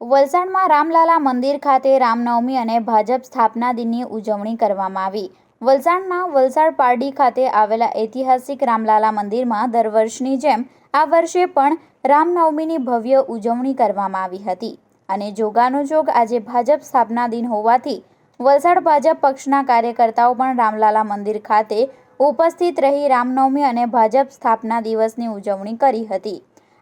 વલસાડમાં રામલાલા મંદિર ખાતે રામનવમી અને ભાજપ સ્થાપના દિનની ઉજવણી કરવામાં આવી. વલસાડના વલસાડ પારડી ખાતે આવેલા ઐતિહાસિક રામલાલા મંદિરમાં દર વર્ષની જેમ આ વર્ષે પણ રામનવમીની ભવ્ય ઉજવણી કરવામાં આવી હતી અને જોગાનો જોગ આજે ભાજપ સ્થાપના દિન હોવાથી વલસાડ ભાજપ પક્ષના કાર્યકર્તાઓ પણ રામલાલા મંદિર ખાતે ઉપસ્થિત રહી રામનવમી અને ભાજપ સ્થાપના દિવસની ઉજવણી કરી હતી.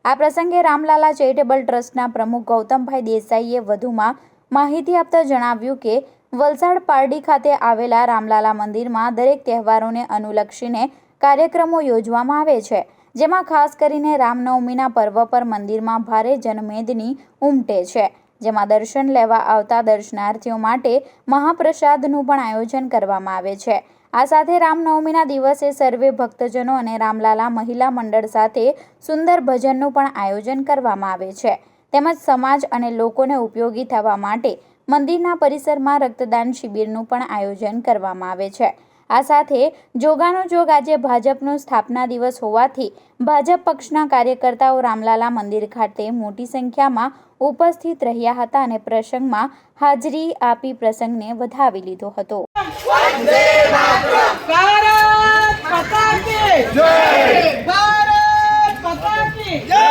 આ પ્રસંગે રામલાલા ચેરિટેબલ ટ્રસ્ટના પ્રમુખ ગૌતમભાઈ દેસાઈએ વધુમાં માહિતી આપતા જણાવ્યું કે, વલસાડ પારડી ખાતે આવેલા રામલાલા મંદિરમાં દરેક તહેવારોને અનુલક્ષીને કાર્યક્રમો યોજવામાં આવે છે, જેમાં ખાસ કરીને રામનવમીના પર્વ પર મંદિરમાં ભારે જનમેદની ઉમટે છે. જેમાં દર્શન લેવા આવતા દર્શનાર્થીઓ માટે મહાપ્રસાદનું પણ આયોજન કરવામાં આવે છે. આ સાથે રામનવમીના દિવસે સર્વે ભક્તજનો અને રામલાલા મહિલા મંડળ સાથે સુંદર ભજનનું પણ આયોજન કરવામાં આવે છે. તેમજ સમાજ અને લોકોને ઉપયોગી થવા માટે મંદિરના પરિસરમાં રક્તદાન શિબિરનું પણ આયોજન કરવામાં આવે છે. આ સાથે જોગાનો જોગ આજે ભાજપનો સ્થાપના દિવસ હોવાથી ભાજપ પક્ષના કાર્યકર્તાઓ રામલાલા મંદિર ખાતે મોટી સંખ્યામાં ઉપસ્થિત રહ્યા હતા અને પ્રસંગમાં હાજરી આપી પ્રસંગને વધાવી લીધો હતો. ભારત માતા કી જય ભારત માતા કી જય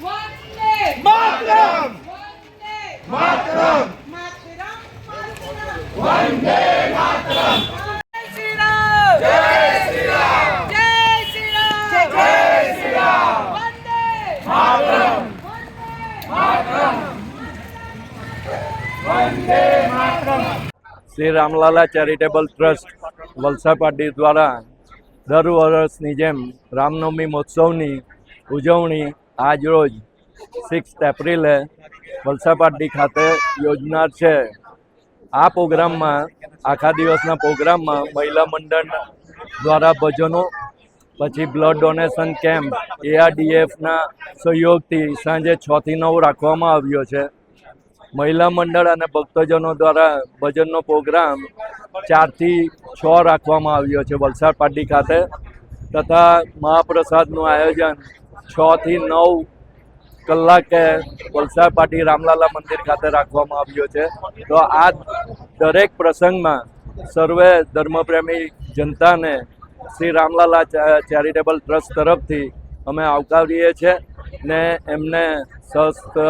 વંદે માતરમ વંદે માતરમ માતરમ વંદે માતરમ જય શ્રી રામ જય શ્રી રામ જય શ્રી રામ જય Shri Ram Vande Mataram Shri Ramlala charitable trust Valsad party દ્વારા દર વર્ષની જેમ રામનવમી મહોત્સવની ઉજવણી આજરોજ સિક્સ એપ્રિલે વલસાડ ખાતે યોજનાર છે. આ પ્રોગ્રામમાં, આખા દિવસના પ્રોગ્રામમાં મહિલા મંડળ દ્વારા ભજનો, પછી બ્લડ ડોનેશન કેમ્પ એઆરડીએફના સહયોગથી સાંજે છથી નવ રાખવામાં આવ્યો છે. મહિલા મંડળ અને ભક્તજનો દ્વારા ભજનનો પ્રોગ્રામ ચારથી છ રાખવામાં આવ્યો છે વલસાડ પાર્ટી ખાતે તથા મહાપ્રસાદનું આયોજન છથી નવ કલાકે વલસાડ પાર્ટી રામલાલા મંદિર ખાતે રાખવામાં આવ્યો છે. તો આ દરેક પ્રસંગમાં સર્વે ધર્મપ્રેમી જનતાને શ્રી રામલાલા ચેરિટેબલ ટ્રસ્ટ તરફથી અમે આવકારીએ છીએ ને એમને અ,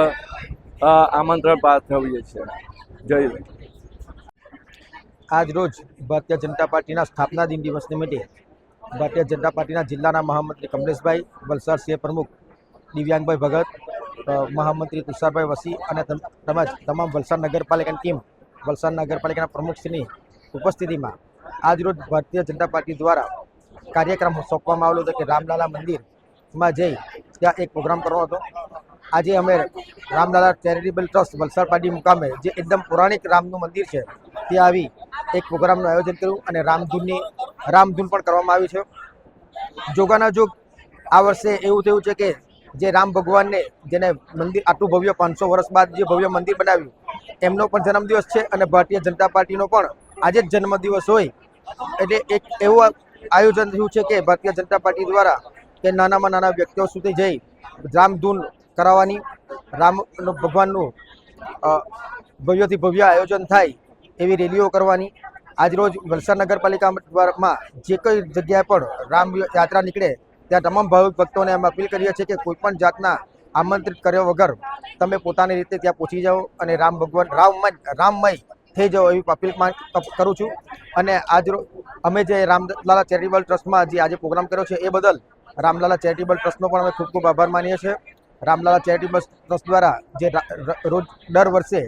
આમંત્રણ પાઠવીએ છીએ. જય આજરોજ આજ રોજ ભારતીય જનતા પાર્ટીના સ્થાપના દિન દિવસ નિમિત્તે ભારતીય જનતા પાર્ટીના જિલ્લાના મહામંત્રી કમલેશભાઈ વલસાડ સિંહ પ્રમુખ દિવ્યાંગભાઈ ભગત મહામંત્રી તુષારભાઈ વસી અને તેમજ તમામ વલસાડ નગરપાલિકાની ટીમ, વલસાડ નગરપાલિકાના પ્રમુખશ્રીની ઉપસ્થિતિમાં આજરોજ ભારતીય જનતા પાર્ટી દ્વારા કાર્યક્રમ સોંપવામાં આવેલો હતો કે રામલાલા મંદિરમાં જઈ ત્યાં એક પ્રોગ્રામ કરવાનો હતો. આજે અમે રામલાલા ચેરિટેબલ ટ્રસ્ટ વલસાડ પાર્ટી મુકામે જે એકદમ પૌરાણિક રામનું મંદિર છે, ત્યાં આવી એક પ્રોગ્રામનું આયોજન કર્યું અને રામધૂનની, રામધૂન પણ કરવામાં આવી છે. જોગાના જોગ, આ વર્ષે એવું થયું છે કે જે રામ ભગવાનને જેને મંદિર આટલું ભવ્ય પાંચસો વર્ષ બાદ જે ભવ્ય મંદિર બનાવ્યું, એમનો પણ જન્મદિવસ છે અને ભારતીય જનતા પાર્ટીનો પણ આજે જ જન્મદિવસ હોય. એટલે એક એવું આયોજન થયું છે કે ભારતીય જનતા પાર્ટી દ્વારા કે નાનામાં નાના વ્યક્તિઓ સુધી જઈ રામધૂન કરાવવાની. રામ ભગવાનનું ભવ્યથી ભવ્ય આયોજન થાય એવી રેલીઓ કરવાની. આજરોજ વલસાડ નગરપાલિકા દ્વારામાં જે કઈ જગ્યાએ પણ રામ યાત્રા નીકળે, ત્યાં તમામ ભાવિક ભક્તોને અમે અપીલ કરીએ છીએ કે કોઈપણ જાતના આમંત્રિત કર્યા વગર તમે પોતાની રીતે ત્યાં પહોંચી જાઓ અને રામ ભગવાન રામમય રામમય થઈ જાઓ એવી અપીલ કરું છું. અને આજ અમે જે રામલાલા ચેરિટેબલ ટ્રસ્ટમાં જે આજે પ્રોગ્રામ કર્યો છે એ બદલ રામલાલા ચેરિટેબલ ટ્રસ્ટનો પણ અમે ખૂબ ખૂબ આભાર માનીએ છીએ. રામલાલા ચેરિટેબલ ટ્રસ્ટ દ્વારા જે રોજ દર વર્ષે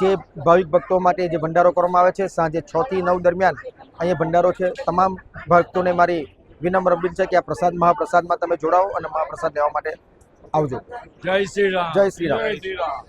જે ભાવિક ભક્તો માટે જે ભંડારો કરવામાં આવે છે સાંજે છ થી નવ દરમિયાન અહીંયા ભંડારો છે. તમામ ભક્તોને મારી વિનમ્ર અપીલ છે કે આ પ્રસાદ મહાપ્રસાદમાં તમે જોડાઓ અને મહાપ્રસાદ લેવા માટે આવજો. જય શ્રી રામ. જય શ્રી રામ.